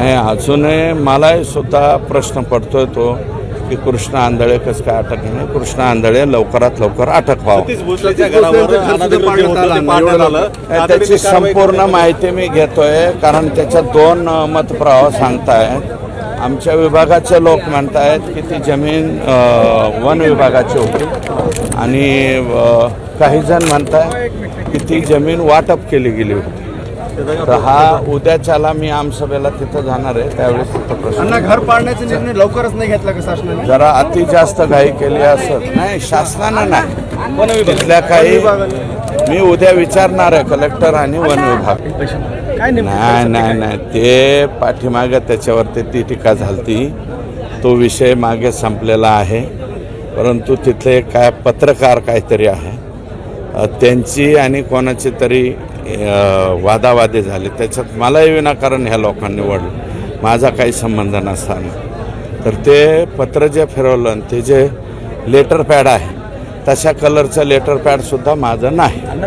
नाही अजूनही मलाही सुद्धा प्रश्न पडतोय तो की कृष्ण आंधळे कसं काय अटक नाही कृष्ण आंधळे लवकरात लवकर अटक व्हावं. त्याची संपूर्ण माहिती मी घेतोय कारण त्याच्यात दोन मतप्रवाह सांगतायत. आमच्या विभागाचे लोक म्हणतायत की ती जमीन वन विभागाची होती. आणि काही जण म्हणताय की ती जमीन वाटप केली गेली होती. तर हा उद्याच्याला मी आमसभेला तिथं जाणार आहे त्यावेळेस तिथं प्रश्न त्यांना घर पाडण्याचा निर्णय लवकरच नाही घेतला का शासनाने? जरा अति जास्त घाई केली असत. नाही शासनानं नाही. तिथल्या काही मी उद्या विचारणार आहे कलेक्टर आणि वन विभाग. काय नाही नाही नाही. ते पाठीमागे त्याच्यावरती ती टीका झालती. तो विषय मागे संपलेला आहे. परंतु तिथले काय पत्रकार काहीतरी आहे. त्यांची आणि कोणाची तरी वादावादी झाले. त्याच्यात मलाही विनाकारण ह्या लोकांनी वडलं माझा काही संबंध नसताना. तर ते पत्र जे फिरवलं आणि ते जे लेटर पॅड आहे तशा कलरचं लेटर पॅडसुद्धा माझं नाही.